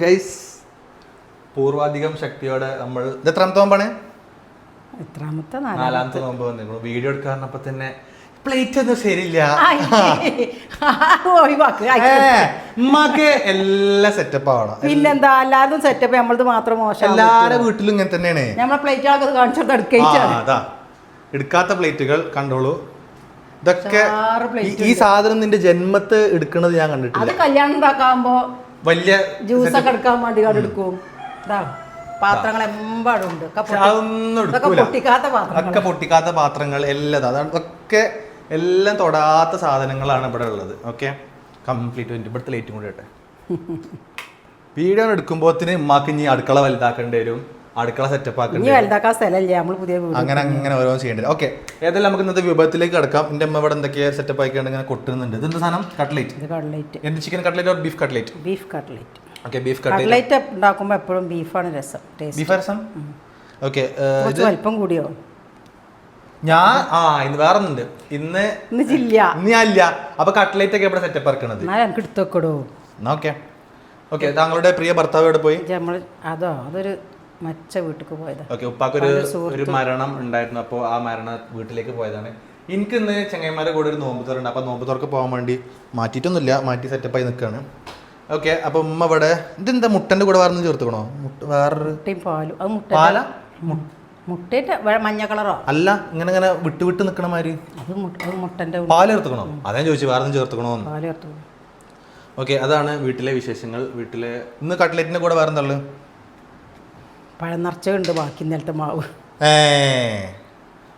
Guys പൂർവാധികം ശക്തിയോടെ നമ്മൾ ഇത് എത്രാമത്തെ നോമ്പാണ്? എത്രാമത്തെ നാലാമത്തെ. നോമ്പ് വന്നിരുന്നു വീഡിയോ എടുക്കാറിനപ്പോ തന്നെ പ്ലേറ്റ് ഒന്നും ശരിയില്ല. ഉമ്മാക്ക് എല്ലാ സെറ്റപ്പ് ആവണം. പിന്നെന്താ? എല്ലാതും സെറ്റപ്പ് നമ്മളത് മാത്രം മോശം എല്ലാരെ വീട്ടിലും ഇങ്ങനെ തന്നെയാണ്. നമ്മളെ പ്ലേറ്റ് കാണിച്ചത് എടുക്കാത്ത പ്ലേറ്റുകൾ കണ്ടോളൂ. ഇതൊക്കെ ഈ- സാധനം നിന്റെ ജന്മത്ത് എടുക്കണത് ഞാൻ അത് കണ്ടിട്ടില്ല കല്യാണം ഉണ്ടാക്കാകുമ്പോ വലിയ എടുക്കാൻ വേണ്ടി എടുക്കും. ഇതാ പാത്രങ്ങൾ ഉണ്ട്. ഒക്കെ പക്ഷെ പൊട്ടി- അതൊന്നും പൊട്ടിക്കാത്ത പാത്രങ്ങൾ ഒക്കെ പൊട്ടിക്കാത്ത പാത്രങ്ങൾ എല്ലാം അതാണ്. ഒക്കെ എല്ലാം തൊടാത്ത സാധനങ്ങളാണ് ഇവിടെ ഉള്ളത്. ഓക്കെ? കംപ്ലീറ്റ് ഇവിടുത്തെ ലൈറ്റും കൂടി ഇട്ടെ. വീഡിയോ എടുക്കുമ്പോത്തിന് ഉമ്മാക്ക് ഇനി അടുക്കള വലുതാക്കേണ്ടി വരും. അടുക്കള സെറ്റപ്പ് വരും വലുതാക്കാൻ സ്ഥലമില്ല. നമ്മൾ പുതിയ വീട് അങ്ങനെ അങ്ങനെ ഓരോ ചെയ്യേണ്ടത് ഓക്കെ ഏതായാലും നമുക്ക് ഇന്നത്തെ വിഭവത്തിലേക്ക് കിടക്കാം. എന്റെ അമ്മ ഇവിടെ എന്തൊക്കെയാ സെറ്റപ്പ് ആക്കിയാണ് ഇങ്ങനെ കൊട്ടുന്നുണ്ട്. എന്താ സാധനം? കട്ട്ലേറ്റ് ഇത് കട്ട്ലേറ്റ് എന്ത് chicken cutlet or beef cutlet beef cutlet okay beef cutlet cutlet ഉണ്ടാക്കുമ്പോൾ എപ്പോഴും ബീഫാണ് രസം. ടേസ്റ്റ് ബീഫ് രസം? ഓക്കെ ഇത് അല്പം കൂടിയോ? ഞാൻ ആ ഇന്ന് വേറെ ഒന്നുണ്ട് ഇന്ന് ഇന്ന് ഇല്ല. അപ്പൊ കട്ട്ലേറ്റ് ഒക്കെ ഇവിടെ സെറ്റപ്പ് ഇറക്കണത് എനിക്ക് എടുത്തോക്കടോ എന്നാ ഓക്കെ ഓക്കെ താങ്കളുടെ പ്രിയ ഭർത്താവ് എവിടെ പോയി? നമ്മൾ അതോ അതൊരു മച്ച വീട്ടിലേക്ക് പോയത്. ഓക്കെ ഉപ്പാക്കൊരു ഒരു മരണം ഉണ്ടായിരുന്നു അപ്പോൾ ആ മരണ വീട്ടിലേക്ക് പോയതാണ്. എനിക്ക് ഇന്ന് ചെങ്ങന്മാരുടെ കൂടെ ഒരു നോമ്പ് തുറണ്ട് അപ്പോൾ നോമ്പ് തുറക്ക് പോകാൻ വേണ്ടി മാറ്റിയിട്ടൊന്നുമില്ല മാറ്റി സെറ്റപ്പായി നിൽക്കുകയാണ് ഓക്കെ അപ്പോൾ ഉമ്മ ഇവിടെ ഇതെന്താ മുട്ടന്റെ കൂടെ വേറെ ചേർത്തുക്കണോ? മുട്ട വേറൊരു പാലും. അത് മുട്ട പാല? മുട്ടേന്റെ മഞ്ഞ കളറോ? അല്ല ഇങ്ങനെ ഇങ്ങനെ വിട്ട് വിട്ട് നിൽക്കണ മാതിരി. അത് മുട്ട മുട്ടന്റെ പാൽ ചേർത്തുക്കണോ? അതാ ചോദിച്ചു വേറെ ചേർത്തുക്കണോ പാൽ ചേർത്തു ഓക്കെ അതാണ് വീട്ടിലെ വിശേഷങ്ങൾ. വീട്ടിലെ ഇന്ന് കട്ട്ലേറ്റിന്റെ കൂടെ വേറെ എന്താ പഴം നിറച്ചുണ്ട് ബാക്കി ഇന്നലത്തെ മാവ്.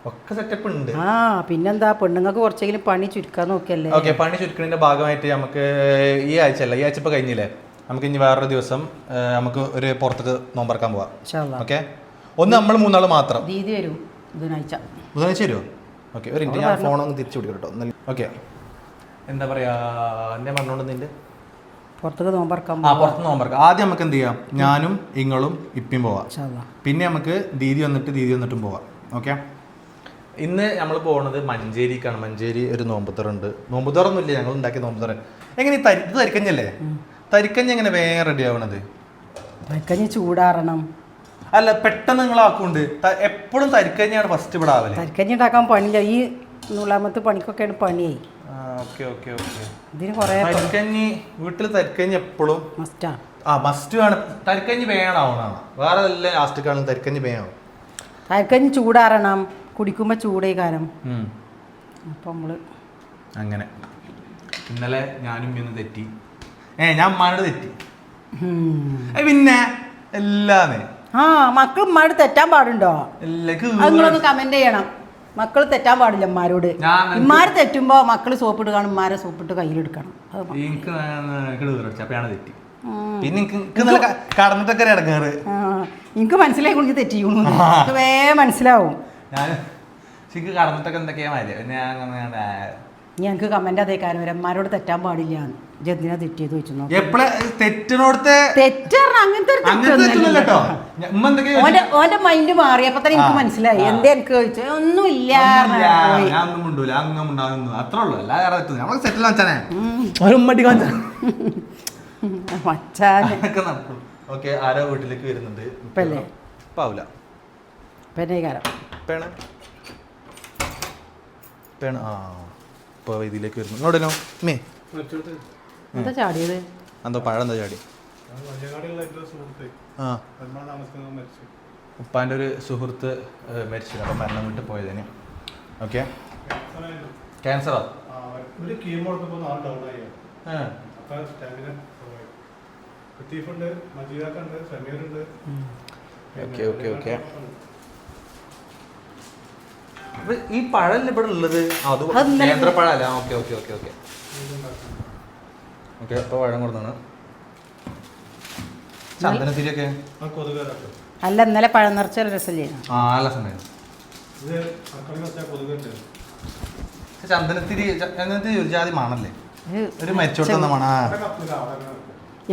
ഒക്കെ സെറ്റപ്പ് ഉണ്ട്. ആ പിന്നെന്താ? പെണ്ണുങ്ങൾക്ക് കുറച്ചെങ്കിലും പണി ചുരുക്കാൻ നോക്കിയല്ലേ? ഓക്കെ പണി ചുരുക്കണിന്റെ ഭാഗമായിട്ട് നമുക്ക് ഈ ആഴ്ച അല്ല ഈ ആഴ്ച ഇപ്പൊ കഴിഞ്ഞില്ലേ? നമുക്ക് ഇനി വേറൊരു ദിവസം നമുക്ക് ഒരു പുറത്തേക്ക് നോമ്പറക്കാൻ പോവാം. ഓക്കെ? ഒന്ന് നമ്മൾ മൂന്നാൾ മാത്രം. ദീദി വരും ബുധനാഴ്ച. ബുധനാഴ്ച വരുമോ ഓക്കെ ഒരു മിനിറ്റ് ഞാൻ ഫോണൊന്ന് തിരിച്ചു കൊടുക്കട്ടോ ഓക്കെ. എന്താ പറയാ എന്നെ പറഞ്ഞോണ്ട് നിന്റെ പുറത്തേക്ക് നോമ്പറക്കാൻ ആ പുറത്ത് നോമ്പറക്കാം. ആദ്യം നമുക്ക് എന്ത് ചെയ്യാം? ഞാനും ഇങ്ങളും ഇപ്പിയും പോവാം. പിന്നെ നമുക്ക് ദീദി വന്നിട്ട് ദീദി വന്നിട്ടും പോവാം. ഓക്കെ? ഇന്ന് നമ്മൾ പോകുന്നത് മഞ്ചേരിക്കാണ്. മഞ്ചേരി ഒരു നോമ്പുത്തറുണ്ട് നോമ്പുത്തറൊന്നുമില്ല ഞങ്ങൾ ഉണ്ടാക്കിയ നോമ്പുത്തറ എങ്ങനെ തരി ഇത് തരിക്കഞ്ഞല്ലേ? തരിക്കഞ്ഞ് എങ്ങനെ വേഗം റെഡി ആവണത്? തരിക്കഞ്ഞ് ചൂടാറണം. അല്ല പെട്ടെന്ന് നിങ്ങൾ ആക്കുണ്ട് എപ്പോഴും തരിക്കഞ്ഞാണ് ഫസ്റ്റ് ഇവിടെ ആവൽ. തരിക്കഞ്ഞ് ഉണ്ടാക്കാൻ പണിയില്ല. ഈ നൂലാമത്തെ പണിക്കൊക്കെയാണ് പണിയായി ഇതിന് കുറേ തരിക്കഞ്ഞി വീട്ടിൽ തരിക്കഞ്ഞി എപ്പോഴും ആ മസ്റ്റ് ആണ്. തരിക്കഞ്ഞി വേണാവണാണ് വേറെ എല്ലാം ലാസ്റ്റ് കാണും തരിക്കഞ്ഞി വേണം. തരിക്കഞ്ഞി ചൂടാറണം. കുടിക്കുമ്പോൾ ചൂടേ കാരം അപ്പം നമ്മൾ അങ്ങനെ. ഇന്നലെ ഞാനും ഇന്ന് തെറ്റി. ഏ ഞാൻ അമ്മാനോട് തെറ്റി. പിന്നെ എല്ലാമേ ആ മക്കൾ ഉമ്മാരോട് തെറ്റാൻ പാടുണ്ടോ? എല്ലാവർക്കും കമന്റ് ചെയ്യണം. മക്കൾ തെറ്റാൻ പാടില്ല ഉമ്മാരോട്. ഉമ്മാര് തെറ്റുമ്പോ മക്കൾ സോപ്പിടുകയാണ് ഉമ്മാരെ സോപ്പിട്ട് കയ്യിലെടുക്കണം. പിന്നെ കടന്നിട്ടൊക്കെ ഇടങ്ങാറ്. എനിക്ക് മനസ്സിലായി കുളിച്ച് തെറ്റിക്കുന്നു വേ മനസ്സിലാവും. എനിക്ക് കടന്നിട്ടൊക്കെ എന്തൊക്കെയാ മാതിരി കമന്റ് അതേ കാര്യം വരെ. അമ്മാരോട് തെറ്റാൻ പാടില്ല ജന്തിനാ തെറ്റിയത് വെച്ചു നോക്കാം. എപ്പളെ തെറ്റിനോടത്തെ തെറ്റാണ് അങ്ങനത്തെ ഒരു തെറ്റൊന്നുമില്ല കേട്ടോ. ഉമ്മ എന്തൊക്കെയാ ഓന്റെ ഓന്റെ മൈൻഡ് മാറിയപ്പോ തന്നെ എനിക്ക് മനസ്സിലായി. എന്താ എന്തേ എനിക്ക് ചോദിച്ചു? ഒന്നുമില്ല ഒന്നുമില്ല, ഞാൻ ഒന്നും മിണ്ടൂല. അങ്ങ് ഉണ്ടാകുന്നു അത്രേ ഉള്ളൂ. എല്ലാ കാരണം നമ്മളൊക്കെ സെറ്റിൽ വെച്ചാനേ ഒരു ഉമ്മടി കാണിച്ചാ. മച്ചാന്. അതൊക്കെ നടക്കും. ഓക്കെ ആരോ വീട്ടിലേക്ക് വരുന്നുണ്ട്. ഇപ്പല്ലേ? പാവൂല പെനേകാരം പേണ് പേണ് ആ ഇപ്പൊ ഇതിലേക്ക് വരുന്നു. ഇങ്ങോട്ടല്ലോ മേ എന്താ ചാടിയത്? എന്തോ പഴം എന്താ ചാടി ആ. ഉപ്പാന്റെ ഒരു സുഹൃത്ത് മരിച്ചു. അപ്പൊ മരണം വിട്ട് പോയതിന്. ഓക്കെ? ക്യാൻസറോ? ഒരു കീമോ എടുത്തപ്പോൾ നാല് ഡൗൺ ആയി അപ്പൊ സ്റ്റാമിന കുറവായി. ലത്തീഫുണ്ട് മജീദാക്കുണ്ട് സമീറുണ്ട്. Okay okay okay. ഈ പഴല്ല ഇവിടെ ഉള്ളത്? അത് നേന്ത്രപ്പഴല്ല okay okay okay okay. Okay അപ്പോൾ പഴം കൊടുത്താണ്. ചന്ദനത്തിരിയൊക്കെ? അല്ല ഇന്നലെ പഴം നിറച്ച രസമില്ലേ ആ നല്ല സമയം ചന്ദനത്തിരി ചന്ദനത്തിരി ഒരു ജാതി മണല്ലേ? ഒരു മരിച്ചോട്ടുന്ന മണ.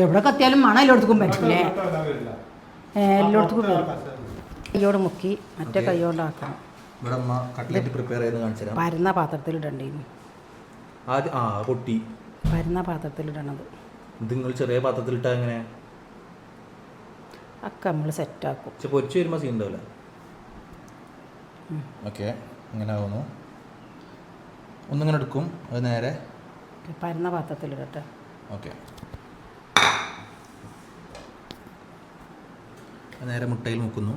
എവിടെ കത്തിയാലും മണം എല്ലായിടത്തും പറ്റില്ലേ. എല്ലായിടത്തും കയ്യോട് മുക്കി മറ്റേ Okay. കയ്യോണ്ടാക്കണം ഇവിടെ അമ്മ കട്ട്ലറ്റ് പ്രിപ്പയർ ചെയ്ത് കാണിച്ചു പരന്ന പാത്രത്തിൽ ഇടണ്ടിരുന്നു ആദ്യം ആ പൊട്ടി. പരന്ന പാത്രത്തിൽ ഇടണത് ഇത് നിങ്ങൾ ചെറിയ പാത്രത്തിലിട്ടാ എങ്ങനെ? ഒക്കെ നമ്മൾ സെറ്റാക്കും. പക്ഷെ പൊരിച്ച് വരുമ്പോൾ സീൻ ഉണ്ടാവില്ല. ഓക്കെ ഇങ്ങനെ ആവുന്നു. ഒന്നിങ്ങനെ എടുക്കും അത് നേരെ. പരന്ന പാത്രത്തിലിടട്ടെ. ഓക്കെ. നേരെ മുട്ടയിൽ മുക്കുന്നു.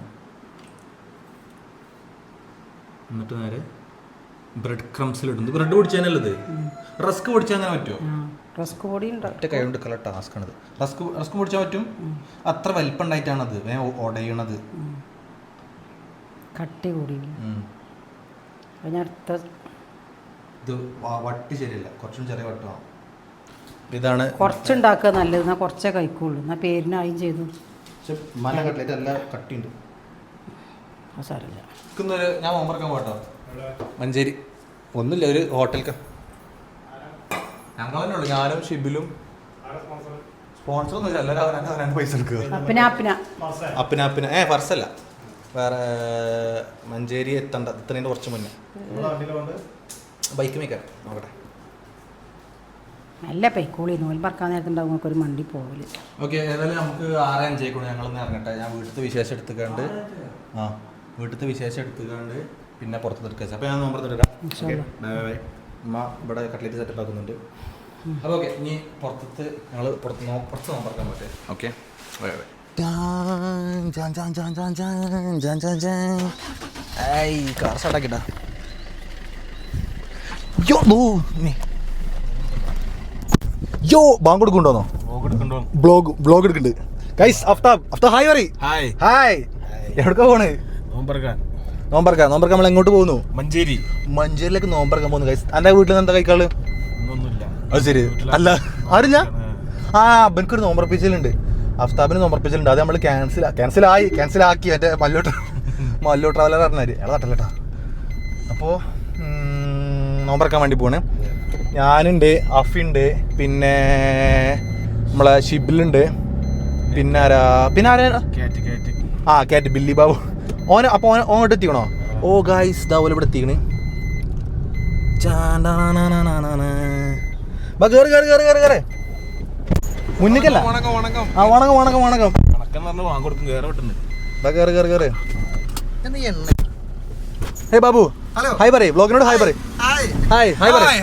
എന്നിട്ട് നേരെ ബ്രെഡ് ക്രംസിലിടുന്നു ബ്രെഡ് പൊടിച്ചാനല്ലത് റസ്ക് പൊടിച്ചാൽ അങ്ങനെ പറ്റുമോ റസ്ക് പൊടി ഒറ്റ കൈ കൊണ്ട് കളർ ടാസ്ക് ആണത്. റസ്ക് റസ്ക് പൊടിച്ചാൽ പറ്റും? അത്ര വലിപ്പം ഉണ്ടായിട്ടാണത് വേഗം ഉടയണത് കട്ടി കൂടി. പിന്നെ അടുത്ത ഇത് വട്ടി ശരിയല്ല. കുറച്ചും ചെറിയ വട്ടമാണ് ഇതാണ് കുറച്ചുണ്ടാക്കുക നല്ലത്. എന്നാൽ കുറച്ചേ കഴിക്കുള്ളൂ. എന്നാൽ പേരിനായും ചെയ്തു. മല കട്ട്ലേറ്റ് എല്ലാം കട്ടിയുണ്ട്. സാരമില്ല. ഞാൻ ഓമർക്കാൻ പോട്ടോ. മഞ്ചേരി. ഒന്നുമില്ല ഒരു ഹോട്ടൽ ഞങ്ങൾ തന്നെ ഉള്ളു ഞാനും ഷിബിലും. സ്പോൺസർ ഒന്നുമില്ല എല്ലാവരും അവനാണ് അവനാണ് പൈസ എടുക്കുക. അപ്പിന അപ്പിന. ഏ ഫർസല്ല. വേറെ മഞ്ചേരി എത്തണ്ട എത്തണേന്റെ കുറച്ച് മുന്നേ. ബൈക്ക് മേക്കാൻ നോക്കട്ടെ. നല്ല പൈക്കോളി നൂൽ പറക്കാൻ നേരത്തുണ്ടാവും നമുക്ക് ഒരു മണ്ടി പോകൽ ഓക്കെ ഏതായാലും നമുക്ക് ആറ് അഞ്ചേക്കൂടെ ഞങ്ങളൊന്ന് ഇറങ്ങട്ടെ. ഞാൻ വീട്ടിലത്തെ വിശേഷം എടുത്തുകൊണ്ട് ആ വീട്ടിലത്തെ വിശേഷം എടുത്തുകൊണ്ട് പിന്നെ പുറത്ത് എടുക്കുക അപ്പോൾ ഞാൻ നോമ്പ് എടുക്കാം അമ്മ ഉമ്മ ഇവിടെ കട്ട്ലേറ്റ് സെറ്റപ്പ് ആക്കുന്നുണ്ട്. അപ്പോൾ ഓക്കെ ഇനി പുറത്തത്ത് ഞങ്ങൾ പുറത്ത് നോ പുറത്ത് നോമ്പറക്കാൻ പറ്റേ ഓക്കെ കാർ സ്റ്റാർട്ടാക്കിട്ടാ യോ നോ നീ യോ ബാങ്ക് കൊടുക്കുന്നുണ്ടോന്നോ ബ്ലോഗ് ബ്ലോഗ് എടുക്കുന്നുണ്ട്? ഗൈസ് അഫ്താബ് അഫ്താബ് ഹായ് പറയ് ഹായ് ഹായ് എവിടേക്കാ പോണേ? നോമ്പറക്കാൻ നോമ്പറക്കാം നോമ്പറക്കാൻ നമ്മൾ എങ്ങോട്ട് പോകുന്നു? മഞ്ചേരി. മഞ്ചേരിയിലേക്ക് നോമ്പറക്കാൻ പോകുന്നു ഗൈസ് എന്റെ വീട്ടിൽ നിന്ന് എന്താ കഴിക്കാൾ? അത് ശരി. അല്ല ആരില്ല? ആ. അബനക്കൊരു നോമ്പറപ്പിച്ചിലുണ്ട്. അഫ്താബിന് നോമ്പറപ്പിച്ചിലുണ്ട്. അത് നമ്മൾ ക്യാൻസൽ ക്യാൻസൽ ആയി ക്യാൻസൽ ആക്കി. എന്റെ മല്ലോട്ട് മല്ലോ ട്രാവലർ പറഞ്ഞാൽ അയാൾ തട്ടല്ലട്ടാ അപ്പോൾ നോമ്പറക്കാൻ വേണ്ടി പോണ്. ഞാനുണ്ട് അഫിണ്ട് പിന്നെ നമ്മളെ ഷിബിലുണ്ട്. പിന്നെ ആരാ? പിന്നെ ആരാ? ആ കേറ്റ് ബില്ലി ബാബു ഓന അപ്പോൾ ഓൻ ഓങ്ങോട്ട് എത്തിക്കണോ? ഓ ഗായ്സ് ദാ ഓല ഇവിടെ എത്തിക്കണ്. ബാ മുന്നിക്കല്ല. വണക്കം വണക്കം ആ വണക്കം കയറി വിട്ടുണ്ട് ബാ ഹേ ബാബു. ഹായ് പറയ്. ബ്ലോഗിനോട് ഹായ് പറയ്. ഹായ് ഹായ് പറയ്.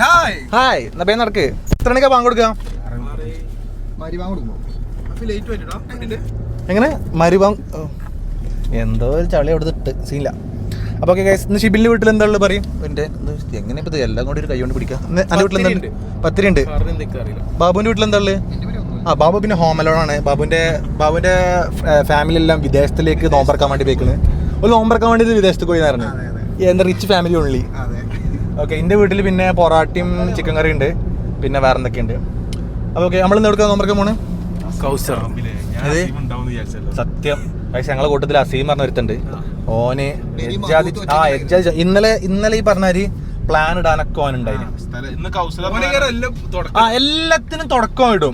ഹായ് എന്നാ പേ നടക്ക്? എത്ര മണിക്കാ പാങ്ക് കൊടുക്കാം ലേറ്റ് പറ്റിട്ടോ എങ്ങനെ? മരുവാങ് എന്തോ ഒരു ചളി അവിടെ ഇട്ട്. സീനില്ല. അപ്പോൾ ഓക്കെ ഗൈസ് ഇന്ന് ഷിബിലിന്റെ വീട്ടിൽ എന്താ ഉള്ളത് പറയും? എന്റെ എങ്ങനെ ഇപ്പോൾ എല്ലാം കൂടി ഒരു കൈ കൊണ്ട് പിടിക്കാം? എന്റെ വീട്ടിൽ എന്താ പത്തിരി ഉണ്ട് അറിയില്ല. ബാബുവിന്റെ വീട്ടിൽ എന്താ ഉള്ളത് ആ ബാബു പിന്നെ ഹോം അലോണാണ് ബാബുവിന്റെ ബാബുവിന്റെ ഫാമിലി എല്ലാം വിദേശത്തിലേക്ക് നോമ്പറക്കാൻ വേണ്ടി പോയിക്കുന്നത് ഒരു നോമ്പറക്കാൻ വേണ്ടി വിദേശത്ത് പോയി പറഞ്ഞു എന്താ റിച്ച് ഫാമിലി ഉള്ളി ഓക്കെ എന്റെ വീട്ടിൽ പിന്നെ പൊറാട്ടയും ചിക്കൻ കറി ഉണ്ട്. പിന്നെ വേറെ എന്തൊക്കെ ഉണ്ട് അപ്പോൾ ഓക്കെ നമ്മൾ ഇന്ന് എവിടെ നോമ്പറക്കാൻ പോണ്? സത്യം. പക്ഷെ ഞങ്ങളെ കൂട്ടത്തിൽ അസീം പറഞ്ഞ ഒരുത്തുണ്ട് ഓന് ആ എജ്ജാതി ഇന്നലെ ഇന്നലെ ഈ പറഞ്ഞാൽ പ്ലാൻ ഇടാനൊക്കെ കൗസല ആ എല്ലാത്തിനും തുടക്കം ഇടും.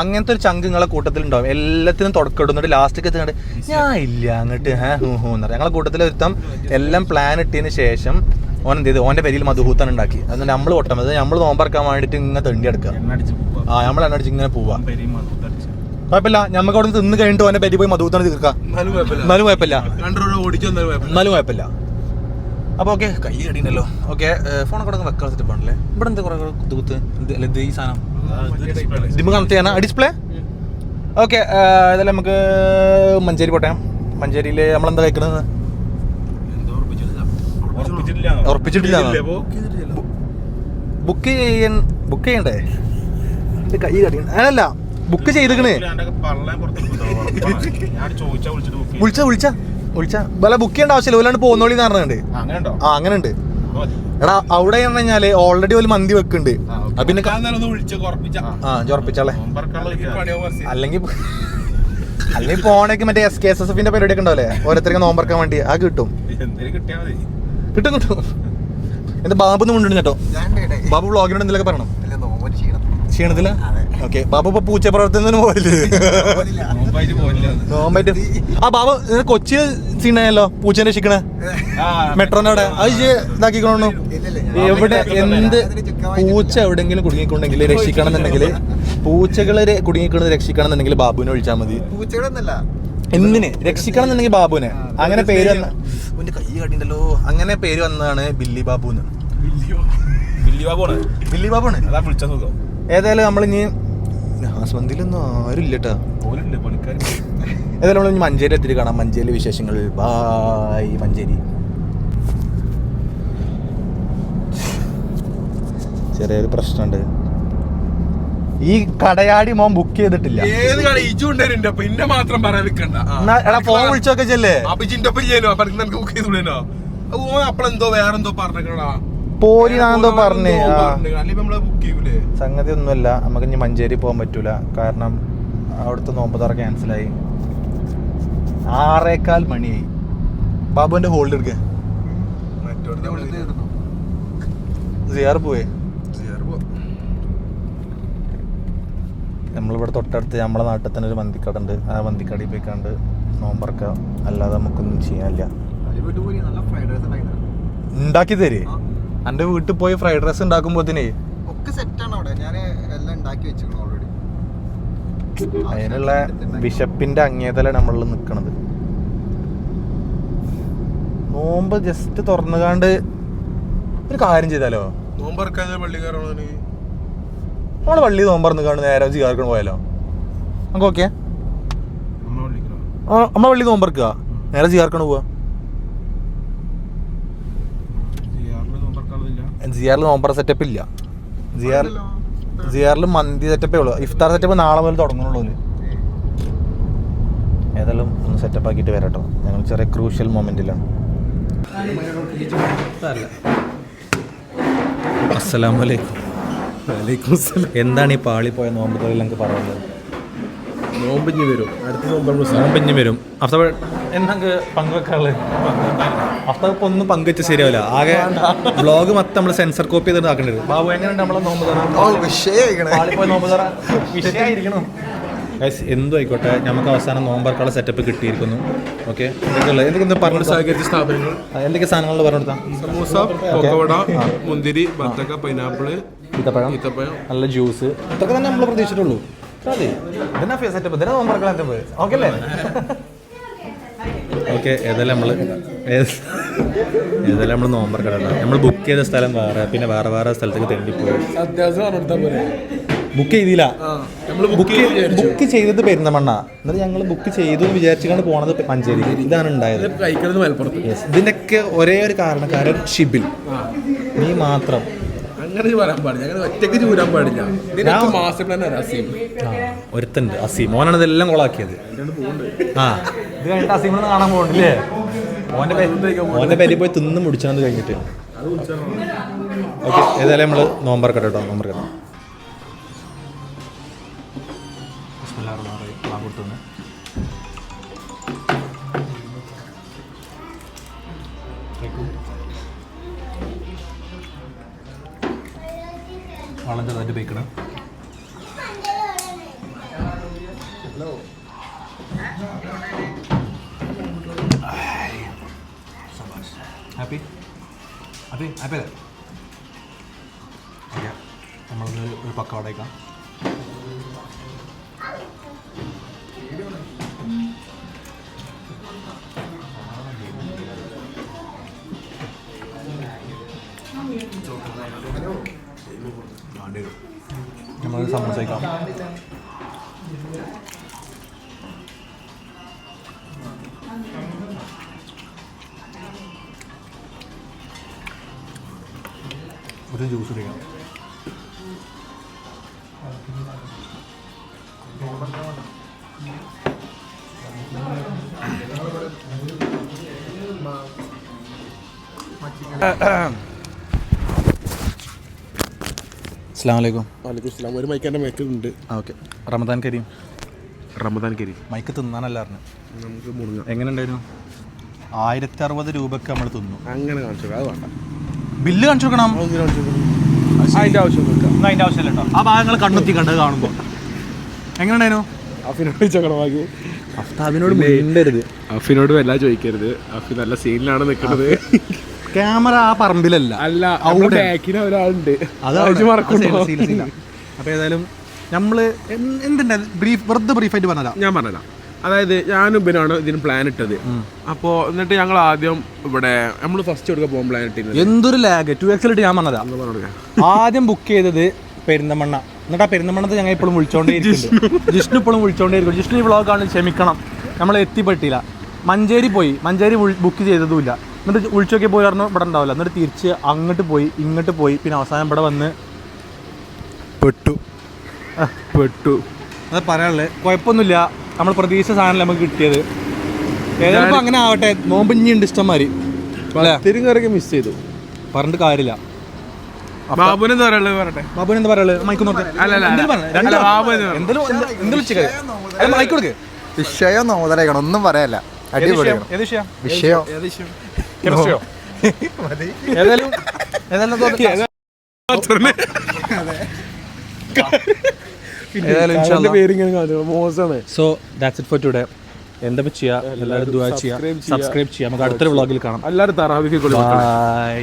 അങ്ങനത്തെ ഒരു ചങ്ക് നിങ്ങളെ കൂട്ടത്തിൽ ഉണ്ടാവും എല്ലാത്തിനും തുടക്കം ഇടും എന്നിട്ട് ലാസ്റ്റ് എത്തിങ്ങണ്ട് ഞാൻ ഇല്ല അങ്ങോട്ട് ഹാ ഹൂ ഹൂ എന്ന് പറയും. ഞങ്ങളെ കൂട്ടത്തിൽ ഒരുത്തം എല്ലാം പ്ലാൻ ഇട്ടതിന് ശേഷം ഓൻ എന്ത് ചെയ്തു? ഓന്റെ പേരിൽ മധുഹൂത്താണ് ഉണ്ടാക്കി. അത് നമ്മൾ ഒട്ടം അത് നമ്മൾ നോമ്പറക്കാൻ വേണ്ടിട്ട് ഇങ്ങനെ തെണ്ടി എടുക്കുക ആ നമ്മൾ എണ്ണടിച്ച് ഇങ്ങനെ പോവാ. കുഴപ്പമില്ല. നമുക്ക് അവിടെ നിന്ന് തിന്ന് കഴിഞ്ഞിട്ട് അവനെ പെരി പോയി മധുഹൂത്താണ് തീർക്കാം. എന്നാലും കുഴപ്പമില്ല. എന്നാലും കുഴപ്പമില്ല. അപ്പൊ അപ്പോൾ ഓക്കെ കൈ കടിയുണ്ടല്ലോ. ഓക്കെ ഫോണൊക്കെ കൊടുക്കാൻ വെക്കാൻ ആണല്ലേ ഇവിടെ എന്താ കുറേ കുത്ത്? കുത്ത് എന്ത് ഈ സാധനം? ഇതിമ്മ കണക്ട് ചെയ്യാനാ? ഡിസ്പ്ലേ ഓക്കെ ഇതെല്ലാം നമുക്ക് മഞ്ചേരി പോട്ടെ. മഞ്ചേരിയിൽ നമ്മളെന്താ കഴിക്കുന്നത് ഉറപ്പിച്ചിട്ടില്ല. ബുക്ക് ചെയ്യാൻ ബുക്ക് ചെയ്യണ്ടേ? കൈ കടിയുണ്ട്. അതല്ല ബുക്ക് ചെയ്തേ ഞാൻ ചോദിച്ചാ വിളിച്ചിട്ട് ബുക്ക് വിളിച്ച വിളിച്ച വിളിച്ച. വല്ല ബുക്ക് ചെയ്യേണ്ട ആവശ്യമില്ല. വല്ലാണ്ട് പോകുന്നോളി എന്ന് പറഞ്ഞിട്ടുണ്ട്. ആ അങ്ങനെ ഉണ്ട് എടാ അവിടെ എന്ന് പറഞ്ഞാൽ ഓൾറെഡി ഒരു മന്തി വെക്കുന്നുണ്ട് പിന്നെ ആ ചൊറപ്പിച്ചാളെ അല്ലെങ്കിൽ അല്ലെങ്കിൽ പോണേക്ക് മറ്റേ എസ് കെ എസ് എസ് എഫിന്റെ പരിപാടി ഒക്കെ ഉണ്ടാവില്ലേ ഓരോരുത്തർക്ക് നോമ്പറക്കാൻ വേണ്ടി. ആ കിട്ടും. എന്തേലും കിട്ടിയാ മതി. കിട്ടും കിട്ടും. എന്റെ ബാബു കൊണ്ടുണ്ട് കേട്ടോ. ബാബു വ്ളോഗിനോട് എന്തെങ്കിലും പറയണം. ക്ഷീണത്തില്ല ഓക്കെ ബാബു ഇപ്പൊ പൂച്ച പ്രവർത്തനത്തിന് പോയില്ലേ നോമ്പായിട്ട്. ആ ബാബു കൊച്ചി സീനായല്ലോ പൂച്ചേനെ രക്ഷിക്കണേ മെട്രോനോടെ അവിടെ. അത് ഇജ്ജ് ഇതാക്കിക്കണു എവിടെ എന്ത് പൂച്ച എവിടെങ്കിലും കുടുങ്ങിക്കൊണ്ടെങ്കിൽ രക്ഷിക്കണം എന്നുണ്ടെങ്കിൽ പൂച്ചകളെ കുടുങ്ങിക്കുന്നത് രക്ഷിക്കണം എന്നുണ്ടെങ്കിൽ ബാബുവിനെ വിളിച്ചാൽ മതി. പൂച്ചകളൊന്നല്ല. എന്തിന്? രക്ഷിക്കണം എന്നുണ്ടെങ്കിൽ ബാബുവിനെ അങ്ങനെ പേര് വന്ന കൈ കാട്ടിണ്ടല്ലോ. അങ്ങനെ പേര് വന്നതാണ് ബില്ലി ബാബു. എന്ന് ബില്ലി ബാബുണ് ബില്ലി ബാബു ആണ് ഏതായാലും നമ്മൾ ഇനി ഹസ്ബൻഡിലൊന്നും ആരും ഇല്ല കേട്ടോ പണിക്കാർ ഏതായാലും നമ്മൾ മഞ്ചേരി എത്തിയിട്ട് കാണാം. മഞ്ചേരി വിശേഷങ്ങൾ. ബായ് മഞ്ചേരി. ചെറിയൊരു പ്രശ്നമുണ്ട്. ഈ കടയാടി മോൻ ബുക്ക് ചെയ്തിട്ടില്ല. ഏത് കട? ഇജു ഉണ്ടായിരുന്നു മാത്രം എടാ ഫോൺ വിളിച്ചൊക്കെ ചെല്ലേ? അപ്പൊ ഇജിന്റെ ഒപ്പം ചെയ്യാനോ അപ്പൊ നിനക്ക് ബുക്ക് ചെയ്തോ ഓ അപ്പളെന്തോ വേറെന്തോ പറഞ്ഞേക്കണടാ. പോരിനാന്തോ പറഞ്ഞേ. സംഗതി ഒന്നുമല്ല നമുക്ക് ഇനി മഞ്ചേരി പോകാൻ പറ്റൂല. കാരണം അവിടുത്തെ നോമ്പ് തറ ക്യാൻസലായി ആറേക്കാൽ മണിയായി. ബാബുവിന്റെ ഹോൾഡ് എടുക്ക. സിയാർ പോയേ. നമ്മളിവിടെ തൊട്ടടുത്ത് നമ്മളെ നാട്ടിൽ തന്നെ ഒരു മന്തിക്കട ഉണ്ട്. ആ മന്തിക്കടയിൽ പോയിക്കാണ്ട് കണ്ട് നോമ്പറക്ക. അല്ലാതെ നമുക്കൊന്നും ചെയ്യാനില്ല. ഉണ്ടാക്കി തരേ എന്റെ വീട്ടിൽ പോയി ഫ്രൈഡ് റൈസ് ഉണ്ടാക്കുമ്പോ ഒക്കെ സെറ്റാണ് അവിടെ. ഞാൻ എല്ലാം ഉണ്ടാക്കി വെച്ചിരുന്നു ഓൾറെഡി അതിനുള്ള ബിഷപ്പിന്റെ അങ്ങേതല നമ്മളിൽ നിൽക്കണത് നോമ്പ് ജസ്റ്റ് തുറന്നുകാണ്ട് ഒരു കാര്യം ചെയ്താലോ? നോമ്പറക്കാൻ പള്ളിക്കാരാണ് നമ്മൾ പള്ളി നോമ്പ് തുറന്നുകാണ്ട് നേരെ പോയാലോ? നമുക്ക് ഓക്കെ അമ്മ പള്ളി നോമ്പറക്കുക. നേരെ ജിയാർക്കണ് പോവാ. ജിയാറിൽ നോമ്പറ സെറ്റപ്പ് ഇല്ല. ജിയാർ ജിയാറിൽ മന്തി സെറ്റപ്പേ ഉള്ളൂ. ഇഫ്താർ സെറ്റപ്പ് നാളെ മുതൽ തുടങ്ങുന്നുള്ളൂ. ഏതായാലും ഒന്ന് സെറ്റപ്പ് ആക്കിയിട്ട് വരാട്ടോ ഞങ്ങൾ ചെറിയ ക്രൂഷ്യൽ മൊമെന്റിലാണ് അസ്സലാമലൈക്കും. എന്താണ് ഈ പാളി പോയ നോമ്പ് തൊഴിൽ നമുക്ക് പറയുന്നത്? നോമ്പിഞ്ഞ് വരും. അടുത്ത നോമ്പ് നോമ്പിഞ്ഞ് വരും. അപ്പോൾ എന്നക്ക് പങ്കുവെക്കാനുള്ളത്. അഫ്ത ഇപ്പൊ ഒന്നും പങ്കുവെച്ച ശരിയാവില്ല. ആകെ ബ്ലോഗ് മൊത്തം നമ്മൾ സെൻസർ കോപ്പി ചെയ്ത് ആക്കേണ്ടത് ബാബു എങ്ങനെയുണ്ട് നമ്മളെ നോമ്പ് എന്തും ആയിക്കോട്ടെ. നമുക്ക് അവസാനം നോമ്പർക്കുള്ള സെറ്റപ്പ് കിട്ടിയിരിക്കുന്നു. ഓക്കെ എന്തൊക്കെ പറഞ്ഞു സഹകരിച്ച സ്ഥാപനങ്ങൾ? എന്തൊക്കെ സാധനങ്ങൾ പറഞ്ഞു സമൂസ കൊക്കവട മുന്തിരി ബത്തക്ക പൈനാപ്പിൾ ഈത്തപ്പഴം. ഈത്തപ്പഴം. നല്ല ജ്യൂസ് ഇതൊക്കെ തന്നെ നമ്മൾ പ്രതീക്ഷിച്ചിട്ടുള്ളൂ. അതെ. ഇതന്നെ സെറ്റപ്പ് ഇതന്നെ സെറ്റപ്പ് ഓക്കെ അല്ലേ? ഓക്കെ ഏതായാലും നമ്മൾ ഏതായാലും നമ്മൾ നോമ്പർ കടന്ന നമ്മൾ ബുക്ക് ചെയ്ത സ്ഥലം വേറെ പിന്നെ വേറെ വേറെ സ്ഥലത്തേക്ക് തെണ്ടിപ്പോയി ബുക്ക് ചെയ്തില്ല. ബുക്ക് ബുക്ക് ചെയ്തത് പെരുന്തമണ്ണ എന്നിട്ട് ഞങ്ങൾ ബുക്ക് ചെയ്തു എന്ന് വിചാരിച്ചാണ് പോണത് മഞ്ചേരി. ഇതാണ് ഉണ്ടായത്. ഇതിന്റെ ഒക്കെ Yes. ഇതിന്റെയൊക്കെ ഒരേ ഒരു കാരണക്കാരൻ ഷിബിൽ നീ മാത്രം. അങ്ങനെ വരാൻ പാടില്ല. അങ്ങനെ ഒറ്റയ്ക്ക് ചൂരാൻ പാടില്ല. നിനക്ക് മാസ്റ്റർ പ്ലാൻ അസീം. ആ, ഒരുത്തുണ്ട് അസീം. മോനാണ് ഇതെല്ലാം കൊളാക്കിയത് ആ ഇത് കഴിഞ്ഞിട്ട് അസീമിനെ കാണാൻ പോകണ്ടില്ലേ മോന്റെ പേ- മോന്റെ പേര് പോയി തിന്ന് മുടിച്ചാന്ന് കഴിഞ്ഞിട്ട്. ഓക്കെ ഏതായാലും നമ്മൾ നോമ്പറക്കട്ടെ കേട്ടോ നോമ്പറക്കട്ടെ വളം ചെറുതായിട്ട് വെക്കണം ഹാപ്പി ഹാപ്പി ഹാപ്പി അല്ലേ? ഓക്കെ നമ്മളത് ഒരു പക്കവട വയ്ക്കാം നമ്മൾ സമോസ വയ്ക്കാം ഒരു ജ്യൂസ് കുടിക്കാം അസ്സാം വലൈക്കും ഒരു മൈക്കാന്റെ മൈക്ക് ഉണ്ട്. ആ ഓക്കെ. റമദാൻ കരീം. റമദാൻ കരീം. മൈക്ക് തിന്നാനല്ലായിരുന്നു നമുക്ക് മുറുങ്ങാം എങ്ങനെ ഉണ്ടായിരുന്നു? ആയിരത്തി അറുപത് രൂപക്ക് നമ്മൾ തിന്നു. അങ്ങനെ കാണിച്ചു അത് വേണ്ട. ബില്ല് കാണിച്ചു കൊടുക്കണം. അതിന്റെ ആവശ്യം ആവശ്യമില്ല കേട്ടോ. ആ ഭാഗങ്ങൾ കണ്ണെത്തി കണ്ടത് കാണുമ്പോൾ എങ്ങനെ ഉണ്ടായിരുന്നു? അഫിനോട് ചോദിച്ചോളമാക്കി അഫ്താബിനോട് മിണ്ടരുത്. അഫിനോട് വല്ല ചോദിക്കരുത്. അഫി നല്ല സീനിലാണ് നിൽക്കുന്നത് ക്യാമറ ആ പറമ്പിലല്ല. അല്ല അവിടെ. ഒരാളുണ്ട്? അപ്പൊ ഏതായാലും നമ്മൾ എന്തുണ്ട് ബ്രീഫ് വെറുതെ ബ്രീഫായിട്ട് പറഞ്ഞതാ ഞാൻ പറഞ്ഞതാ. അതായത് ഞാനും ഇവനാണ് ഇതിന് പ്ലാൻ ഇട്ടത്. അപ്പോ എന്നിട്ട് ഞങ്ങൾ ആദ്യം ഇവിടെ നമ്മൾ ഫസ്റ്റ് എടുക്കാൻ പോകാൻ പ്ലാൻ ഇട്ടിരുന്നത്? എന്തൊരു ലാഗ് ടു എക്സിലിട്ട് ഞാൻ പറഞ്ഞതാ. ആദ്യം ബുക്ക് ചെയ്തത് പെരിന്തമണ്ണ. എന്നിട്ട് ആ പെരിന്തമണ്ണത്ത് ഞങ്ങൾ ഇപ്പോഴും വിളിച്ചോണ്ടേ ജിഷ്ണു. ഇപ്പോഴും വിളിച്ചോണ്ടേ ഇരിക്കും ജിഷ്ണു ഈ വ്ളോഗ് ആണ് ക്ഷമിക്കണം. നമ്മൾ എത്തിപ്പെട്ടില്ല. മഞ്ചേരി പോയി. മഞ്ചേരി ബുക്ക് ചെയ്തതുമില്ല. എന്നിട്ട് ഒഴിച്ചു നോക്കിയപ്പോൾ പറഞ്ഞു ഇവിടെ ഉണ്ടാവില്ല. എന്നിട്ട് തിരിച്ച് അങ്ങോട്ട് പോയി ഇങ്ങോട്ട് പോയി. പിന്നെ അവസാനം ഇവിടെ വന്ന് പെട്ടു. പെട്ടു. അത് പറയാനുള്ളത് കുഴപ്പമൊന്നുമില്ല. നമ്മൾ പ്രതീക്ഷ സാധനം നമുക്ക് കിട്ടിയത്. ഏതായാലും അങ്ങനെ ആവട്ടെ. നോമ്പ് ഇനിയുണ്ട് ഇഷ്ടംമാതിരി. അല്ലേ? തിരികറൊക്കെ മിസ് ചെയ്തു. പറഞ്ഞിട്ട് കാര്യമില്ല. ബാബുന് എന്താ പറയുള്ളത് പറയട്ടെ? ബാബുന് എന്താ പറയുള്ളത് മൈക്ക് നോക്ക്. വിഷയം നോതലേക്കണം ഒന്നും പറയാല്ല. അടിപൊളി അടിപൊളിയാണ്. വിഷയം? ഏത് വിഷയം? കെമിസ്ട്രിയോ ഏതായാലും ഏതായാലും ഏതായാലും മോശമാണ്. So that's it for today എല്ലാവരും ദുആ ചെയ്യാ. സബ്സ്ക്രൈബ് ചെയ്യാം. നമുക്ക് അടുത്തൊരു വ്ളോഗിൽ കാണാം. എല്ലാവരും തറാവിക്ക് ബൈ